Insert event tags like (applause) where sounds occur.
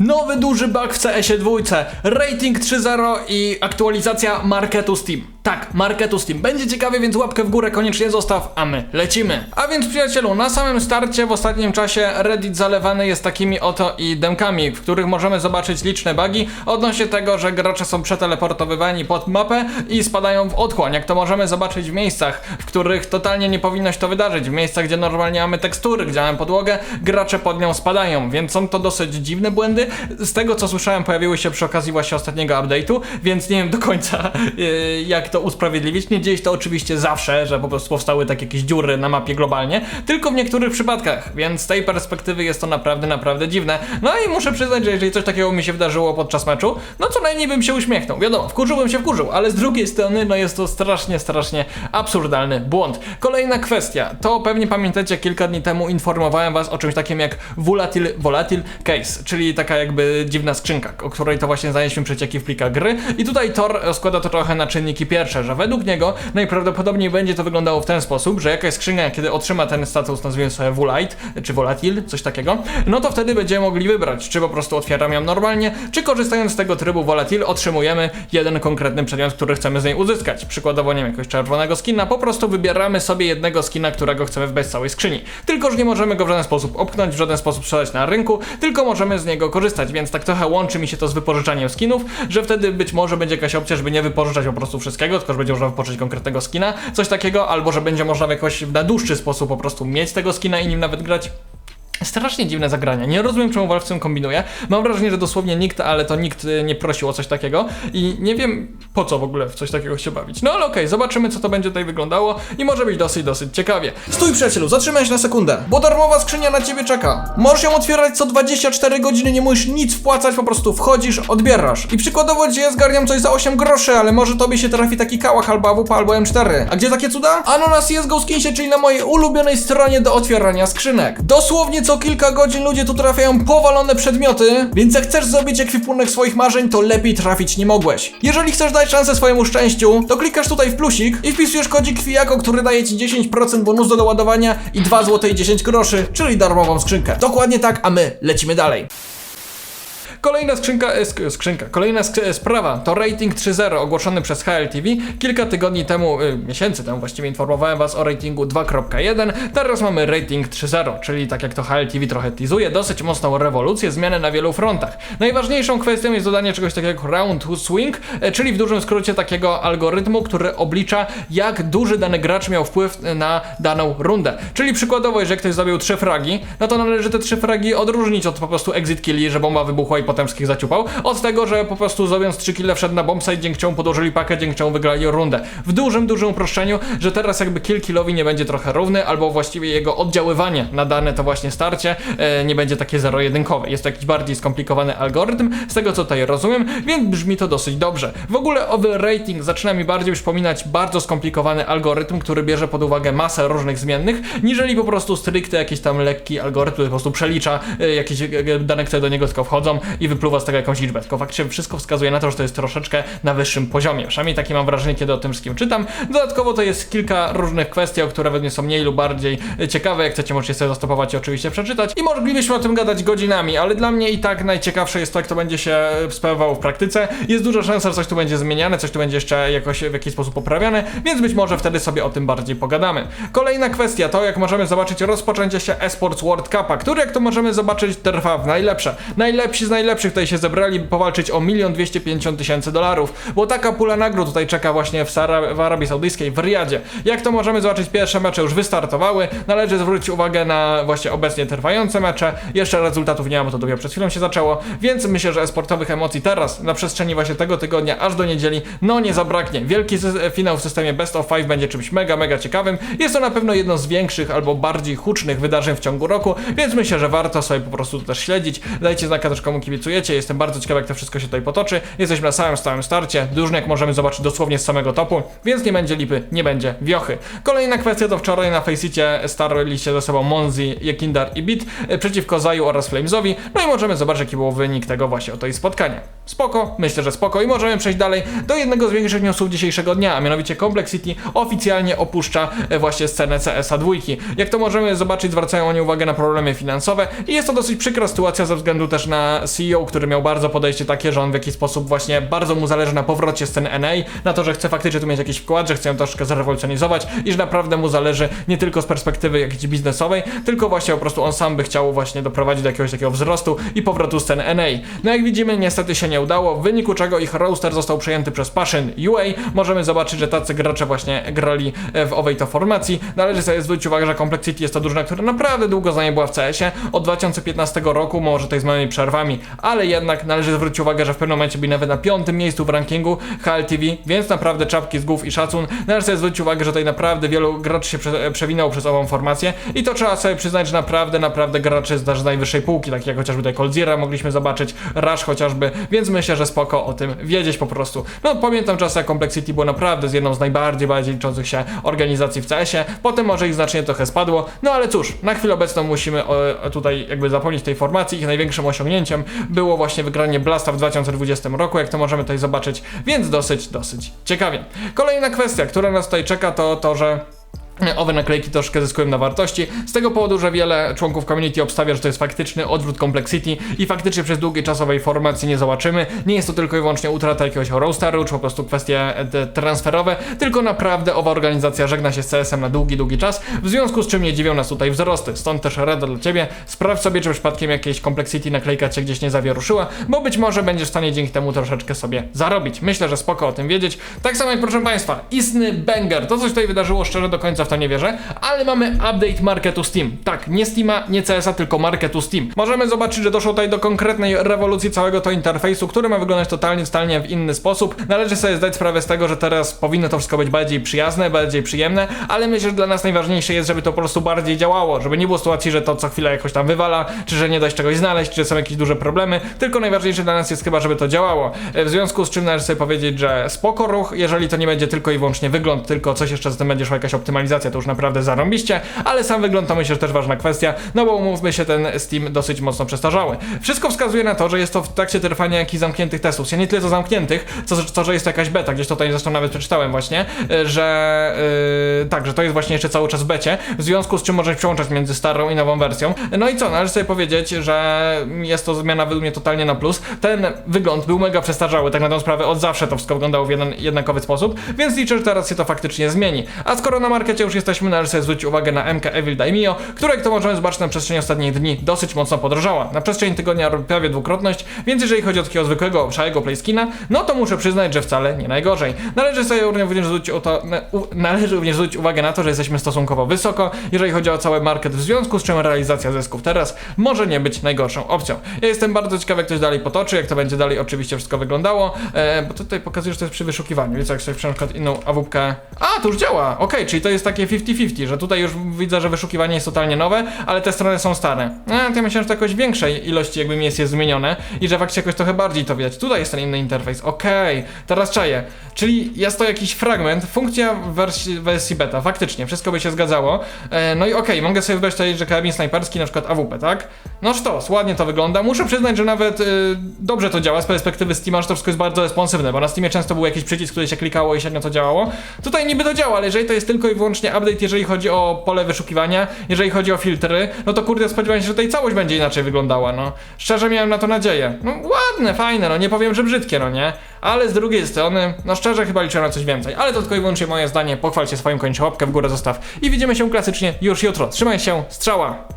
Nowy duży bug w CS-ie dwójce, rating 3.0 i aktualizacja marketu Steam. Tak, marketu Steam. Będzie ciekawie, więc łapkę w górę koniecznie zostaw, a my lecimy. A więc przyjacielu, na samym starcie w ostatnim czasie Reddit zalewany jest takimi oto i demkami, w których możemy zobaczyć liczne bugi odnośnie tego, że gracze są przeteleportowywani pod mapę i spadają w otchłań, jak to możemy zobaczyć w miejscach, w których totalnie nie powinno się to wydarzyć. W miejscach, gdzie normalnie mamy tekstury, gdzie mamy podłogę, gracze pod nią spadają, więc są to dosyć dziwne błędy. Z tego co słyszałem, pojawiły się przy okazji właśnie ostatniego update'u, więc nie wiem do końca yy, (laughs) jak to usprawiedliwić. Nie dzieje się to oczywiście zawsze, że po prostu powstały takie jakieś dziury na mapie globalnie, tylko w niektórych przypadkach, więc z tej perspektywy jest to naprawdę, naprawdę dziwne. No i muszę przyznać, że jeżeli coś takiego mi się wydarzyło podczas meczu, no co najmniej bym się uśmiechnął. Wiadomo, wkurzyłbym się wkurzył, ale z drugiej strony, no jest to strasznie, strasznie absurdalny błąd. Kolejna kwestia, to pewnie pamiętacie, kilka dni temu informowałem was o czymś takim jak Volatil, Volatil Case, czyli taka jakby dziwna skrzynka, o której to właśnie znaleźliśmy przecieki w plikach gry. I tutaj Tor składa to trochę na czynniki pierwsze, że według niego najprawdopodobniej będzie to wyglądało w ten sposób, że jakaś skrzynka, kiedy otrzyma ten status, nazwijmy sobie Volite, czy Volatil, coś takiego, no to wtedy będziemy mogli wybrać, czy po prostu otwieramy ją normalnie, czy korzystając z tego trybu Volatil otrzymujemy jeden konkretny przedmiot, który chcemy z niej uzyskać. Przykładowo, nie wiem, jakiegoś czerwonego skina, po prostu wybieramy sobie jednego skina, którego chcemy wbeć z całej skrzyni. Tylko, że nie możemy go w żaden sposób opchnąć, w żaden sposób sprzedać na rynku, tylko możemy z niego korzystać, więc tak trochę łączy mi się to z wypożyczaniem skinów, że wtedy być może będzie jakaś opcja, żeby nie wypożyczać po prostu wszystkiego, tylko że będzie można wypożyczyć konkretnego skina, coś takiego, albo że będzie można w jakoś na dłuższy sposób po prostu mieć tego skina i nim nawet grać. Strasznie dziwne zagrania. Nie rozumiem, czemu Valve z tym kombinuje. Mam wrażenie, że dosłownie nikt, ale to nikt y, nie prosił o coś takiego i nie wiem po co w ogóle w coś takiego się bawić. No ale okej, zobaczymy co to będzie tutaj wyglądało i może być dosyć, dosyć ciekawie. Stój przyjacielu, zatrzymaj się na sekundę, bo darmowa skrzynia na ciebie czeka. Możesz ją otwierać co 24 godziny, nie musisz nic wpłacać, po prostu wchodzisz, odbierasz. I przykładowo gdzie ja zgarniam coś za 8 groszy, ale może tobie się trafi taki kałach albo AWP albo M4. A gdzie takie cuda? Ano na CSGO Skinsie, czyli na mojej ulubionej stronie do otwierania skrzynek. Dosłownie co kilka godzin ludzie tu trafiają powalone przedmioty, więc jak chcesz zrobić ekwipunek swoich marzeń, to lepiej trafić nie mogłeś. Jeżeli chcesz dać szansę swojemu szczęściu, to klikasz tutaj w plusik i wpisujesz kodzik Kwijako, który daje ci 10% bonusu do doładowania i 2 zł i 10 groszy, czyli darmową skrzynkę. Dokładnie tak, a my lecimy dalej. Kolejna skrzynka, e, sk skrzynka, kolejna sk e, sprawa to rating 3.0 ogłoszony przez HLTV. Kilka tygodni temu, y, miesięcy temu właściwie informowałem was o ratingu 2.1. Teraz mamy rating 3.0, czyli tak jak to HLTV trochę teasuje, dosyć mocną rewolucję, zmianę na wielu frontach. Najważniejszą kwestią jest dodanie czegoś takiego jak round swing, czyli w dużym skrócie takiego algorytmu, który oblicza jak duży dany gracz miał wpływ na daną rundę. Czyli przykładowo, jeżeli ktoś zabił trzy fragi, no to należy te trzy fragi odróżnić od po prostu exit killi, że bomba wybuchła i potem wszystkich zaciupał, od tego, że po prostu zrobiąc 3 kille wszedł na bombsite, dzięki czemu podłożyli pakę, dzięki czemu wygrali rundę. W dużym, dużym uproszczeniu, że teraz jakby kill killowi nie będzie trochę równy, albo właściwie jego oddziaływanie na dane to właśnie starcie e, nie będzie takie zero-jedynkowe. Jest to jakiś bardziej skomplikowany algorytm, z tego co tutaj rozumiem, więc brzmi to dosyć dobrze. W ogóle owy rating zaczyna mi bardziej przypominać bardzo skomplikowany algorytm, który bierze pod uwagę masę różnych zmiennych, niżeli po prostu stricte jakiś tam lekki algorytm, który po prostu przelicza e, jakieś e, dane, które do niego tylko wchodzą wypluwa z tego jakąś liczbę. Tylko faktycznie wszystko wskazuje na to, że to jest troszeczkę na wyższym poziomie. Przynajmniej takie mam wrażenie, kiedy o tym wszystkim czytam. Dodatkowo to jest kilka różnych kwestii, o które według mnie są mniej lub bardziej e, ciekawe. Jak chcecie, możecie sobie zastopować i oczywiście przeczytać. I moglibyśmy o tym gadać godzinami, ale dla mnie i tak najciekawsze jest to, jak to będzie się sprawowało w praktyce. Jest duża szansa, że coś tu będzie zmieniane, coś tu będzie jeszcze jakoś w jakiś sposób poprawiane, więc być może wtedy sobie o tym bardziej pogadamy. Kolejna kwestia to, jak możemy zobaczyć rozpoczęcie się eSports World Cupa, który, jak to możemy zobaczyć, trwa w najlepsze. Najlepsi z najlepszych tutaj się zebrali, by powalczyć o 1 250 tysięcy dolarów, bo taka pula nagród tutaj czeka właśnie w, Sara w Arabii Saudyjskiej, w Riyadzie. Jak to możemy zobaczyć, pierwsze mecze już wystartowały, należy zwrócić uwagę na właśnie obecnie trwające mecze, jeszcze rezultatów nie ma, bo to dopiero przed chwilą się zaczęło, więc myślę, że sportowych emocji teraz, na przestrzeni właśnie tego tygodnia, aż do niedzieli, no nie zabraknie. Wielki finał w systemie Best of Five będzie czymś mega, mega ciekawym. Jest to na pewno jedno z większych albo bardziej hucznych wydarzeń w ciągu roku, więc myślę, że warto sobie po prostu to też śledzić. Dajcie znaka też komu kibicujecie, jestem bardzo ciekawy jak to wszystko się tutaj potoczy. Jesteśmy na samym stałym starcie, jak możemy zobaczyć dosłownie z samego topu, więc nie będzie lipy, nie będzie wiochy. Kolejna kwestia to wczoraj na Faceicie starli się ze sobą Monzi, Jekindar i Bit e, przeciwko Zaju oraz Flamesowi, no i możemy zobaczyć jaki był wynik tego właśnie oto spotkania. Spoko, myślę, że spoko i możemy przejść dalej do jednego z większych newsów dzisiejszego dnia, a mianowicie Complexity oficjalnie opuszcza e, właśnie scenę CSA 2. Jak to możemy zobaczyć, zwracają oni uwagę na problemy finansowe i jest to dosyć przykra sytuacja ze względu też na CEO, który miał bardzo podejście takie, że on w jakiś sposób właśnie bardzo mu zależy na powrocie sceny NA, na to, że chce faktycznie tu mieć jakiś wkład, że chce ją troszkę zrewolucjonizować i że naprawdę mu zależy nie tylko z perspektywy jakiejś biznesowej, tylko właśnie po prostu on sam by chciał właśnie doprowadzić do jakiegoś takiego wzrostu i powrotu sceny NA. No jak widzimy, niestety się nie udało, w wyniku czego ich roster został przejęty przez Passion UA. Możemy zobaczyć, że tacy gracze właśnie grali e, w owej to formacji. Należy sobie zwrócić uwagę, że Complexity jest to drużyna, która naprawdę długo za nie była w CS-ie, od 2015 roku, może tutaj z małymi przerwami, ale jednak należy zwrócić uwagę, że w pewnym momencie byli nawet na piątym miejscu w rankingu HLTV, więc naprawdę czapki z głów i szacun. Należy sobie zwrócić uwagę, że tutaj naprawdę wielu graczy się prze, przewinęło przez ową formację i to trzeba sobie przyznać, że naprawdę, naprawdę graczy z najwyższej półki, takich jak chociażby tutaj Coldzira mogliśmy zobaczyć, Rush chociażby, więc myślę, że spoko o tym wiedzieć po prostu. No pamiętam czasy, jak Complexity było naprawdę z jedną z najbardziej, bardziej liczących się organizacji w CS-ie, potem może ich znacznie trochę spadło, no ale cóż, na chwilę obecną musimy o, tutaj jakby zapomnieć tej formacji, ich największym osiągnięciem było właśnie wygranie Blasta w 2020 roku, jak to możemy tutaj zobaczyć, więc dosyć, dosyć ciekawie. Kolejna kwestia, która nas tutaj czeka, to to, że Owe naklejki troszkę zyskują na wartości, z tego powodu, że wiele członków community obstawia, że to jest faktyczny odwrót Complexity i faktycznie przez długiej czasowej formacji nie zobaczymy. Nie jest to tylko i wyłącznie utrata jakiegoś roasteru, czy po prostu kwestie e, transferowe, tylko naprawdę owa organizacja żegna się z CS-em na długi, długi czas, w związku z czym nie dziwią nas tutaj wzrosty. Stąd też rada dla Ciebie, sprawdź sobie, czy przypadkiem jakieś Complexity naklejka Cię gdzieś nie zawieruszyła, bo być może będziesz w stanie dzięki temu troszeczkę sobie zarobić. Myślę, że spoko o tym wiedzieć. Tak samo jak proszę Państwa, istny banger, to coś tutaj wydarzyło szczerze do końca w to nie wierzę, ale mamy update marketu Steam. Tak, nie Steama, nie CS-a, tylko marketu Steam. Możemy zobaczyć, że doszło tutaj do konkretnej rewolucji całego to interfejsu, który ma wyglądać totalnie, totalnie w inny sposób. Należy sobie zdać sprawę z tego, że teraz powinno to wszystko być bardziej przyjazne, bardziej przyjemne, ale myślę, że dla nas najważniejsze jest, żeby to po prostu bardziej działało, żeby nie było sytuacji, że to co chwilę jakoś tam wywala, czy że nie da się czegoś znaleźć, czy są jakieś duże problemy, tylko najważniejsze dla nas jest chyba, żeby to działało. W związku z czym należy sobie powiedzieć, że spoko ruch, jeżeli to nie będzie tylko i wyłącznie wygląd, tylko coś jeszcze z tym będzie szła jakaś optymalizacja, to już naprawdę zarąbiście, ale sam wygląd to myślę, że też ważna kwestia, no bo umówmy się, ten Steam dosyć mocno przestarzały. Wszystko wskazuje na to, że jest to w trakcie trwania jakichś zamkniętych testów. Ja nie tyle co zamkniętych, co, co że jest to jakaś beta, gdzieś tutaj zresztą nawet przeczytałem właśnie, y, że yy, tak, że to jest właśnie jeszcze cały czas w becie, w związku z czym możesz przełączać między starą i nową wersją. No i co, należy sobie powiedzieć, że jest to zmiana według mnie totalnie na plus. Ten wygląd był mega przestarzały, tak na tą sprawę od zawsze to wszystko wyglądało w jeden jednakowy sposób, więc liczę, że teraz się to faktycznie zmieni. A skoro na markecie już jesteśmy, należy sobie zwrócić uwagę na MK Evil Daimio, która jak to możemy zobaczyć na przestrzeni ostatnich dni dosyć mocno podrożała. Na przestrzeni tygodnia prawie dwukrotność, więc jeżeli chodzi o takiego zwykłego, szarego playskina, no to muszę przyznać, że wcale nie najgorzej. Należy sobie również zwrócić, o to, na, u, należy również zwrócić uwagę na to, że jesteśmy stosunkowo wysoko, jeżeli chodzi o cały market, w związku z czym realizacja zysków teraz może nie być najgorszą opcją. Ja jestem bardzo ciekawy, jak to się dalej potoczy, jak to będzie dalej oczywiście wszystko wyglądało, e, bo tutaj pokazuje, że to jest przy wyszukiwaniu, więc jak sobie na przykład inną awupkę... A, to już działa! Okej, czyli to jest takie 50-50, że tutaj już widzę, że wyszukiwanie jest totalnie nowe, ale te strony są stare. No, ja myślałem, że to jakoś większej ilości jakby miejsc jest zmienione i że faktycznie jakoś trochę bardziej to widać. Tutaj jest ten inny interfejs. Okej, teraz czaję. Czyli jest to jakiś fragment, funkcja wersji, wersji beta, faktycznie, wszystko by się zgadzało. E, no i okej, mogę sobie wybrać tutaj, że karabin snajperski, na przykład AWP, tak? No sztos, ładnie to wygląda. Muszę przyznać, że nawet y, dobrze to działa z perspektywy Steama, że to wszystko jest bardzo responsywne, bo na Steamie często był jakiś przycisk, który się klikało i średnio to działało. Tutaj niby to działa, ale jeżeli to jest tylko i wyłącznie update, jeżeli chodzi o pole wyszukiwania, jeżeli chodzi o filtry, no to kurde spodziewałem się, że tutaj całość będzie inaczej wyglądała, no. Szczerze miałem na to nadzieję. No ładne, fajne, no nie powiem, że brzydkie, no nie? Ale z drugiej strony, no szczerze chyba liczyłem na coś więcej. Ale to tylko i wyłącznie moje zdanie, pochwal się swoim łapkę w górę zostaw i widzimy się klasycznie już jutro. Trzymaj się, strzała!